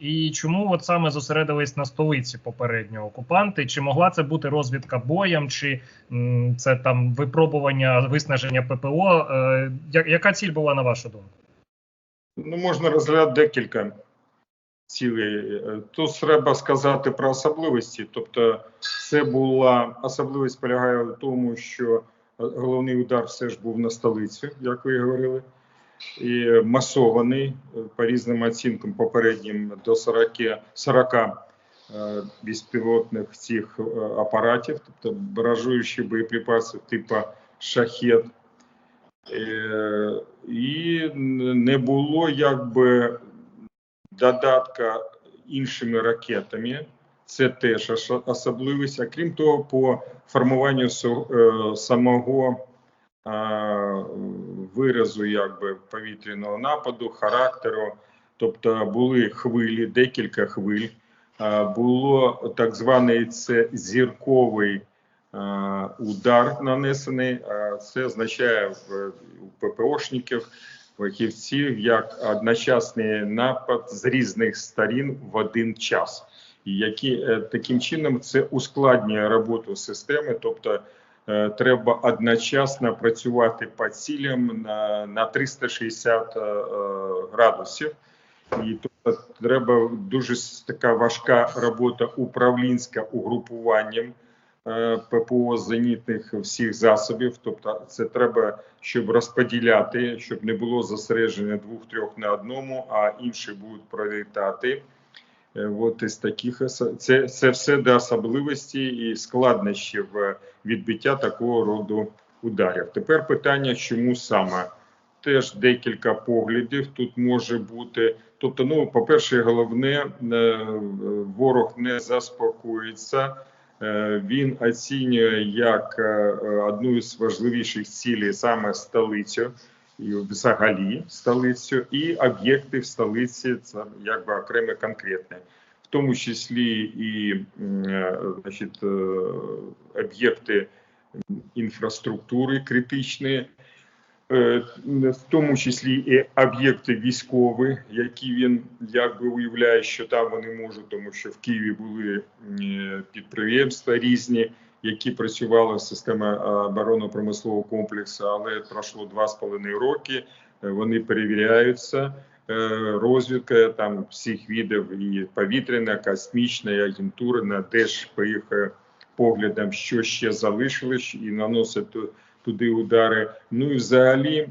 І чому от саме зосередились на столиці попередньо окупанти? Чи могла це бути розвідка боєм, чи це там випробування виснаження ППО? Е, яка ціль була на вашу думку? Ну, можна розглядати декілька цілей. Е, Тут треба сказати про особливості. Тобто, це була особливість полягає в тому, що головний удар все ж був на столицю, як ви говорили, і масований е, по різним оцінкам попереднім до 40, 40 е, безпілотних цих е, апаратів, тобто баражуючі боєприпаси типу шахет. І не було якби додатка іншими ракетами. Це теж ос- особливість. А крім того, по формуванню самого виразу якби повітряного нападу, характеру, тобто були хвилі, декілька хвиль. Було так званий це зірковий удар нанесений. Це означає у ППОшників, фахівців як одночасний напад з різних сторін в один час, які е, таким чином це ускладнює роботу системи, тобто треба одночасно працювати по цілям на, на 360 е, е, градусів. І тобто треба дуже така важка робота управлінська угрупуванням е, ППО зенітних всіх засобів. Тобто, це треба, щоб розподіляти, щоб не було зосередження двох-трьох на одному, а інші будуть пролітати. Е, От із таких це, це все до особливості і складнощів відбиття такого роду ударів. Тепер питання, чому саме? Теж декілька поглядів тут може бути. Тобто, ну, по-перше, головне, е, ворог не заспокоїться. Е, Він оцінює як одну із важливіших цілей саме столицю, і взагалі столицю, і об'єкти в столиці це якби окреме конкретне, в тому числі і е, значить, е, об'єкти інфраструктури критичні, е, в тому числі і об'єкти військові, які він якби уявляє, що там вони можуть, тому що в Києві були підприємства різні, які працювали в системі е, оборонно-промислового комплексу, але пройшло два з половиною роки. е, Вони перевіряються. е, Розвідка там всіх видів і повітряна, космічна, і агентурна, теж по їх поглядам, що ще залишилось, і наносить туди удари. Ну і взагалі,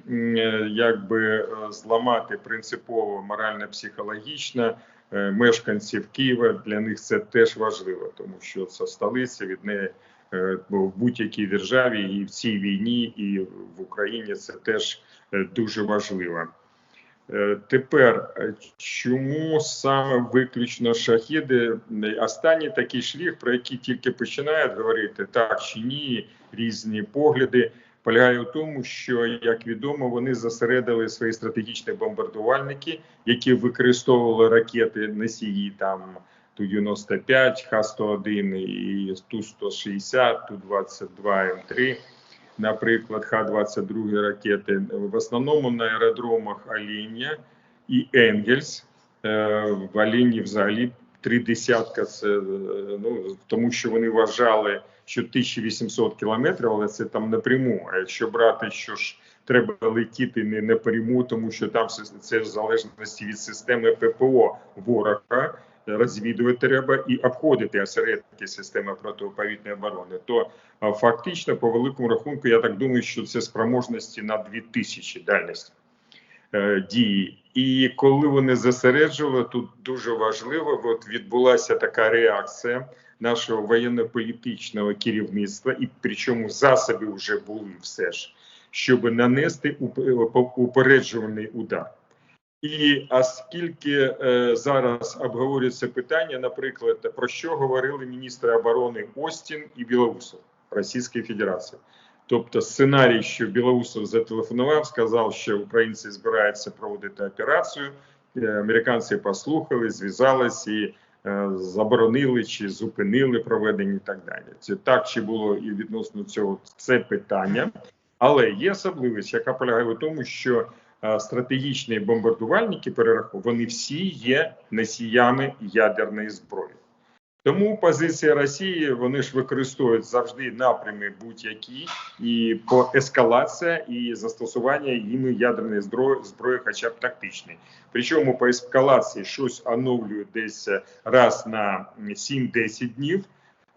якби зламати принципово морально-психологічно мешканців Києва. Для них це теж важливо, тому що це столиця від неї в будь-якій державі, і в цій війні, і в Україні це теж е, дуже важливо. Е, Тепер е, чому саме виключно шахіди? Е, Останній такий шлях, про який тільки починають говорити так чи ні, різні погляди, полягає в тому, що як відомо, вони зосередили свої стратегічні бомбардувальники, які використовували ракети носії там Ту-95, Х-101 і Ту-160, Ту-22 М3 наприклад, Х-22 ракети, в основному на аеродромах Аління і Енгельс. Е, В Аліні взагалі три десятка. Це е, ну тому, що вони вважали, що 1800 кілометрів, але це там напряму. А якщо брати, що ж треба летіти не напряму, тому що там це в залежності від системи ППО ворога. Розвідувати треба і обходити осередки системи протиповітряної оборони, то фактично, по великому рахунку, я так думаю, що це спроможності на 2000 дальності е, дії. І коли вони зосереджували, тут дуже важливо, от відбулася така реакція нашого воєнно-політичного керівництва, і причому засоби вже були все ж, щоб нанести уп- упереджувальний удар. І оскільки е, зараз обговорюється питання, наприклад, про що говорили міністри оборони Остін і Білоусов Російської Федерації, тобто сценарій, що Білоусов зателефонував, сказав, що українці збираються проводити операцію. Е, Американці послухали, зв'язались і е, заборонили чи зупинили проведення і так далі. Це так чи було і відносно цього це питання, але є особливість, яка полягає в тому, що стратегічні бомбардувальники перерахов, вони всі є носіями ядерної зброї. Тому позиція Росії вони ж використовують завжди напрями будь-які і по ескалація і застосування їми ядерної зброї, зброї, хоча б тактичної. Причому по ескалації щось оновлюють десь раз на 7-10 днів.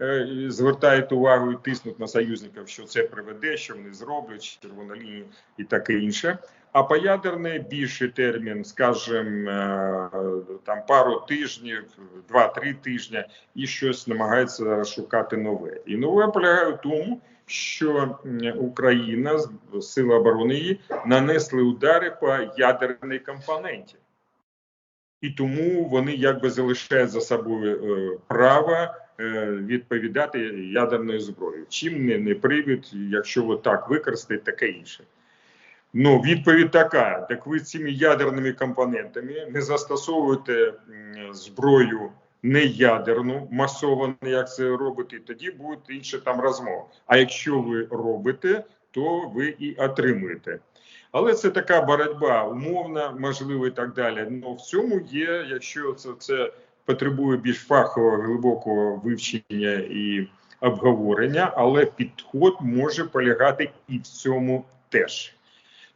Е, звертають увагу і тиснуть на союзників, що це приведе, що вони зроблять, червона лінія і таке інше. А по ядерне більший термін, скажімо, е, там пару тижнів, два-три тижні, і щось намагається шукати нове. І нове полягає в тому, що Україна сили оборони її нанесли удари по ядерній компоненті. І тому вони якби залишають за собою е, право е, відповідати ядерною зброєю. Чим не, не привід, якщо так використаєте, таке інше. Ну, відповідь така: так ви цими ядерними компонентами не застосовуєте зброю не ядерну, масовану, як це робите, тоді буде інша там розмова. А якщо ви робите, то ви і отримуєте. Але це така боротьба умовна, можливо, і так далі. Ну в цьому є, якщо це це потребує більш фахового глибокого вивчення і обговорення, але підход може полягати і в цьому теж.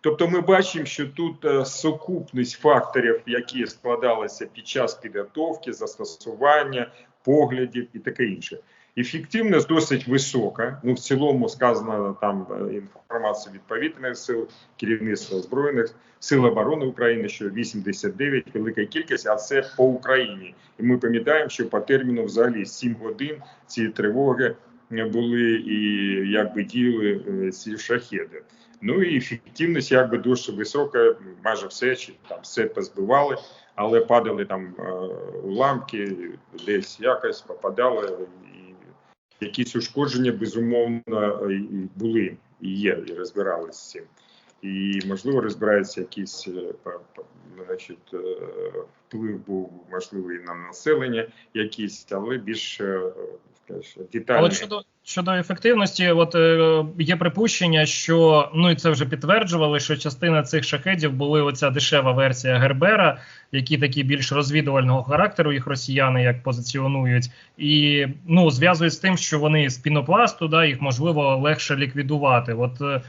Тобто, ми бачимо, що тут е, сукупність факторів, які складалися під час підготовки, застосування, поглядів і таке інше. Ефективність досить висока. Ну в цілому сказано там е, інформація від повітряних сил, керівництва збройних сил оборони України, що 89 велика кількість, а це по Україні. І ми пам'ятаємо, що по терміну взагалі 7 годин ці тривоги були і якби діяли е, ці шахеди. Ну і ефективність якби дуже висока, майже все чи там все позбивали, але падали там е, уламки, десь якось попадали, і якісь ушкодження безумовно були і є, і розбиралися з цим. І можливо розбираються якісь е, значить, вплив був можливий на населення, якісь, але більш детально. От щодо щодо ефективності, от е, є припущення, що ну і це вже підтверджували, що частина цих шахедів були оця дешева версія Гербера, які такі більш розвідувального характеру, їх росіяни як позиціонують, і ну зв'язують з тим, що вони з пінопласту, да їх можливо легше ліквідувати. От е,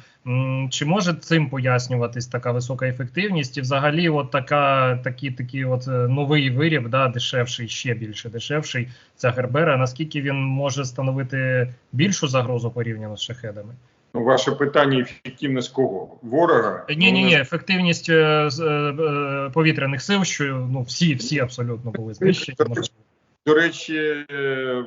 чи може цим пояснюватись така висока ефективність, і взагалі, от така такі такі, от е, новий виріб, да, дешевший, ще більше дешевший ця Гербера. Наскільки він може становити більшу загрозу порівняно з шахедами? Ну, ваше питання ефективність кого? Ворога? Ні, ні, ні, ефективність е, е, повітряних сил, що ну всі, всі абсолютно були знищені. До речі,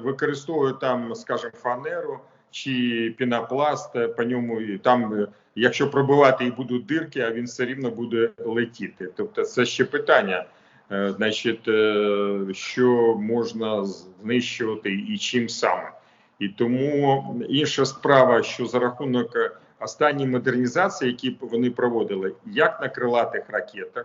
використовує там, скажімо, фанеру чи пінопласт, по ньому і там, е, якщо пробивати і будуть дирки, а він все рівно буде летіти. Тобто, це ще питання, е, значить, е, що можна знищувати і чим саме. І тому інша справа, що за рахунок останньої модернізації, які вони проводили, як на крилатих ракетах,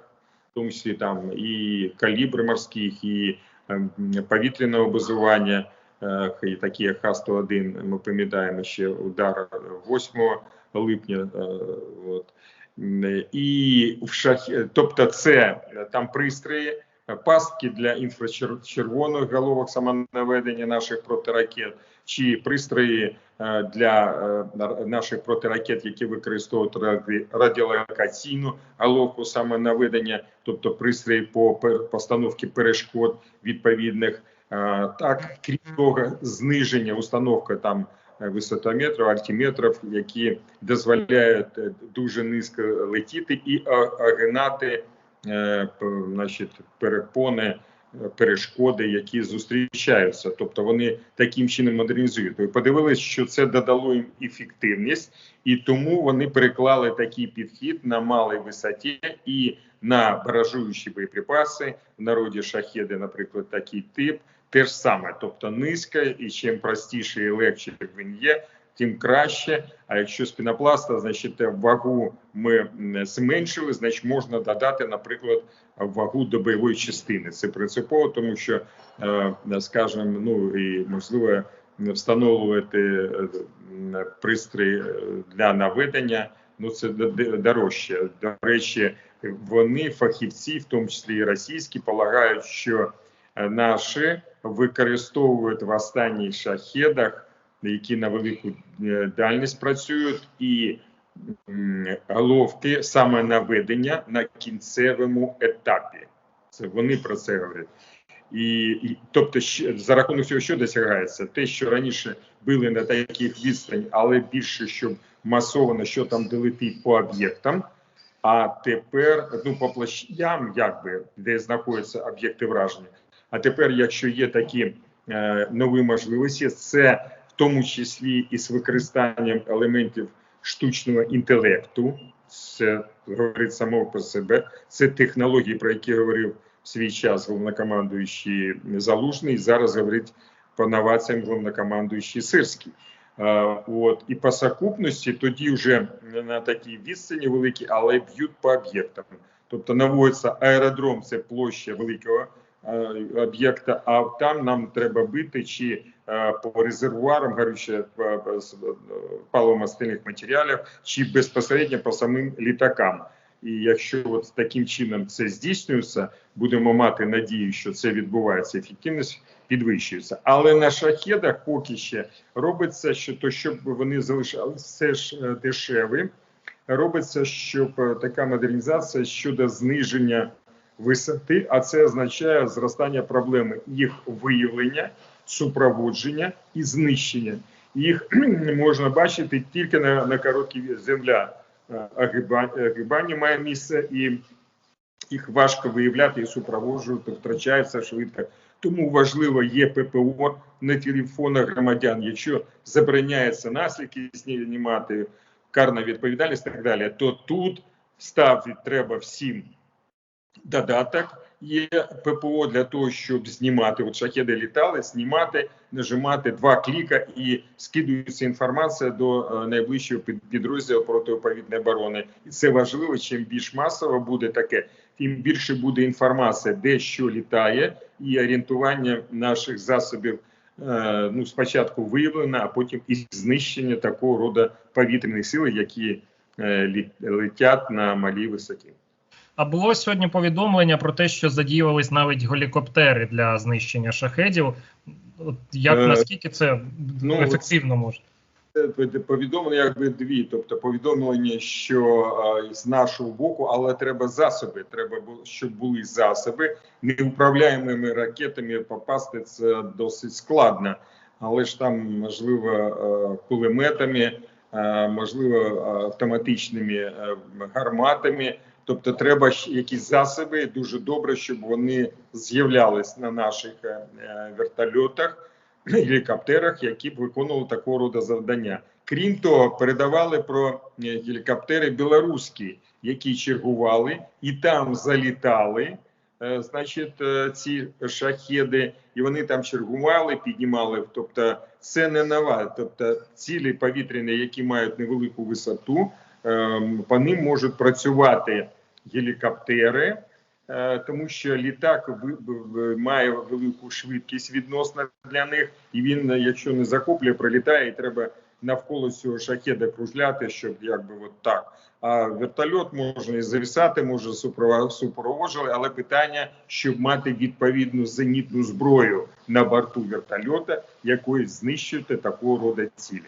в тому числі там і калібри морських, і ем, повітряного базування. Е, і такі як Х-101, ми пам'ятаємо ще удар 8 липня. Е, от. І в шах... тобто, це там пристрої, пастки для інфрачервоних головок самонаведення наших протиракет, чи пристрої е, для наших протиракет, які використовують радіолокаційну головку самонаведення, тобто пристрої по постановці перешкод відповідних. Так, крім того, зниження установки там е, висотометрів, альтиметрів, які дозволяють е, дуже низько летіти і огинати е, значить, перепони. Перешкоди, які зустрічаються, тобто вони таким чином модернізують. Ви подивились, що це додало їм ефективність, і тому вони переклали такий підхід на малій висоті і на баражуючі боєприпаси. В народі шахеди, наприклад, такий тип те ж саме, тобто низька, і чим простіше і легше він є, тим краще. А якщо з пінопласта, значить вагу ми зменшили, значить можна додати, наприклад, вагу до бойової частини. Це принципово, тому що, е, скажімо, ну і можливо встановлювати е, пристрій для наведення ну це дорожче. До речі, вони фахівці, в тому числі і російські, полагають, що е, наші використовують в останніх шахедах, які на велику е, дальність працюють, і головки саме наведення на кінцевому етапі. Це вони про це говорять. І, і тобто, за рахунок цього, що досягається, те, що раніше били на таких відстань, але більше щоб масово, що там долетить по об'єктам. А тепер ну по площадям, якби де знаходяться об'єкти враження. А тепер, якщо є такі е, нові можливості, це тому числі і з використанням елементів штучного інтелекту, це говорить само про себе. Це технології, про які говорив в свій час головнокомандуючий Залужний. Зараз говорить по новаціям головнокомандуючий Сирський. От і по сукупності тоді вже на такій відстані великі, але б'ють по об'єктам. Тобто наводиться аеродром, це площа великого об'єкта. А там нам треба бити чи по резервуарам горючих паливомастильних матеріалів, чи безпосередньо по самим літакам. І якщо от таким чином це здійснюється, будемо мати надію, що це відбувається, ефективність підвищується. Але на шахедах поки ще робиться, що то щоб вони залишалися все ж е, дешеві, робиться, щоб е, така модернізація щодо зниження висоти, а це означає зростання проблеми їх виявлення, супроводження і знищення. Їх можна бачити тільки на на короткій земля огибання має місце, і їх важко виявляти і супроводжувати, втрачається швидко. Тому важливо є ППО на телефонах громадян. Якщо забороняється наслідки знімати, карна відповідальність і так далі, то тут ставити треба всім додаток. Є ППО для того, щоб знімати. От шахеди літали, знімати, нажимати два кліка і скидується інформація до е, найближчого підрозділу протиповідної оборони. І це важливо. Чим більш масово буде таке, тим більше буде інформація, де що літає, і орієнтування наших засобів. Е, ну, спочатку виявлено, а потім і знищення такого роду повітряних сил, які е, летять на малій висоті. А було сьогодні повідомлення про те, що задіювались навіть гелікоптери для знищення шахедів. От Як е, наскільки це ну, ефективно може? Повідомлення якби дві, тобто повідомлення, що а, з нашого боку, але треба засоби. Треба щоб були засоби неуправляємими ракетами. Попасти це досить складно, але ж там можливо кулеметами, можливо автоматичними гарматами. Тобто, треба якісь засоби. Дуже добре, щоб вони з'являлись на наших е, вертольотах, гелікоптерах, які б виконували такого роду завдання. Крім того, передавали про е, гелікоптери білоруські, які чергували і там залітали. Е, значить, ці шахеди, і вони там чергували, піднімали. Тобто, це не нова. Тобто, цілі повітряні, які мають невелику висоту, по ним можуть працювати гелікоптери, е, тому що літак має велику швидкість відносно для них, і він, якщо не захоплює, пролітає, і треба навколо цього шахеда кружляти, щоб якби от так. А вертольот можна і завісати, може супроводжувати, але питання, щоб мати відповідну зенітну зброю на борту вертольота, якою знищувати такого роду цілі.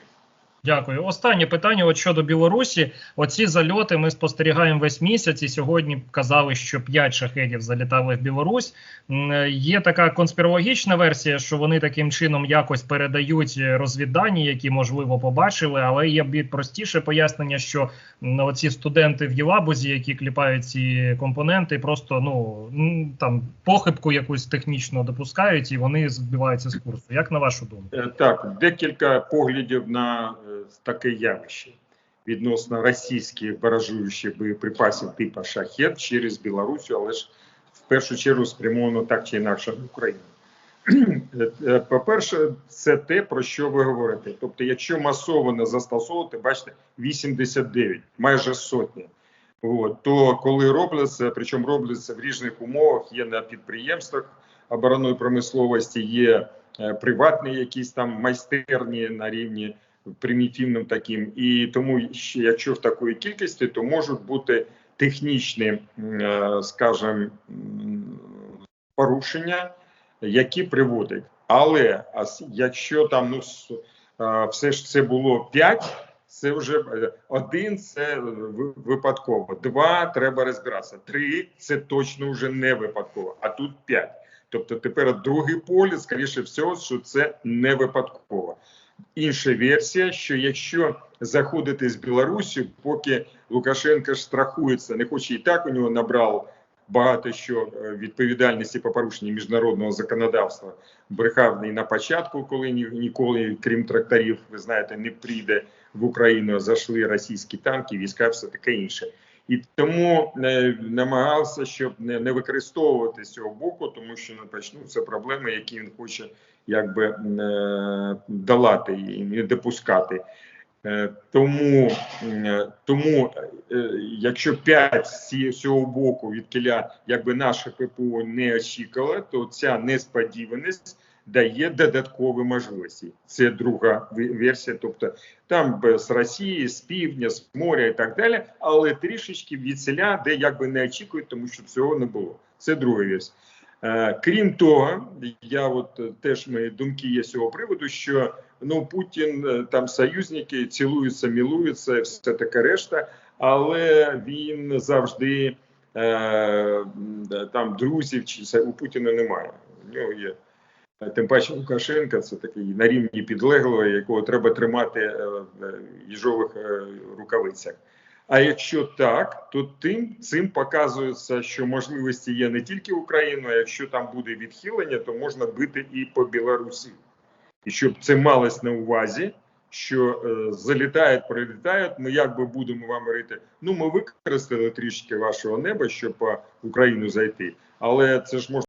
Дякую. Останнє питання от щодо Білорусі. Оці зальоти ми спостерігаємо весь місяць. І сьогодні казали, що 5 шахедів залітали в Білорусь. Є така конспірологічна версія, що вони таким чином якось передають розвіддані, які можливо побачили. Але є простіше пояснення, що оці студенти в Єлабузі, які кліпають ці компоненти, просто ну там похибку якусь технічно допускають, і вони збиваються з курсу. Як на вашу думку? Е, так, декілька поглядів на е, таке явище відносно російських баражуючих боєприпасів типу шахет через Білорусію, але ж в першу чергу спрямовано так чи інакше в Україну. По-перше, це те, про що ви говорите. Тобто, якщо масово не застосовувати, бачите, 89, майже сотні. От, то коли робляться, причому робляться в різних умовах, є на підприємствах оборонної промисловості, є е, приватні якісь там майстерні на рівні примітивним таким. І тому, якщо в такої кількості, то можуть бути технічні, е, скажімо, порушення, які приводять. Але якщо там ну е, все ж це було 5, це вже е, один це випадково, два треба розбиратися, три це точно вже не випадково, а тут 5. Тобто тепер другий полі, скоріше всього, що це не випадково. Інша версія, що якщо заходити з Білорусі, поки Лукашенко ж страхується, не хоче і так у нього набрав багато що е, відповідальності по порушенню міжнародного законодавства. Брехав і на початку, коли ні, ніколи, крім тракторів, ви знаєте, не прийде в Україну, зайшли російські танки, війська, все таке інше. І тому е, намагався, щоб не, не використовувати з цього боку, тому що ну, почнуться проблеми, які він хоче якби е, долати і не допускати. Е, Тому, е, тому якщо 5 з цього боку від кіля, якби наше ППО не очікувало, то ця несподіваність дає додаткові можливості. Це друга версія. Тобто там з Росії, з півдня, з моря і так далі, але трішечки від селя, де якби не очікують, тому що цього не було. Це друга версія. Е, Крім того, я от е, теж мої думки є з цього приводу, що ну Путін е, там союзники цілуються, мілуються, все таке решта, але він завжди е, там друзів чи це у Путіна немає. У нього є. Тим паче Лукашенка це такий на рівні підлеглого, якого треба тримати в їжових рукавицях. А якщо так, то тим цим показується, що можливості є не тільки Україну, а якщо там буде відхилення, то можна бити і по Білорусі. І щоб це малось на увазі, що е, залітають, прилітають, ми як би будемо вам говорити, ну ми використали трішки вашого неба, щоб по Україну зайти, але це ж можна.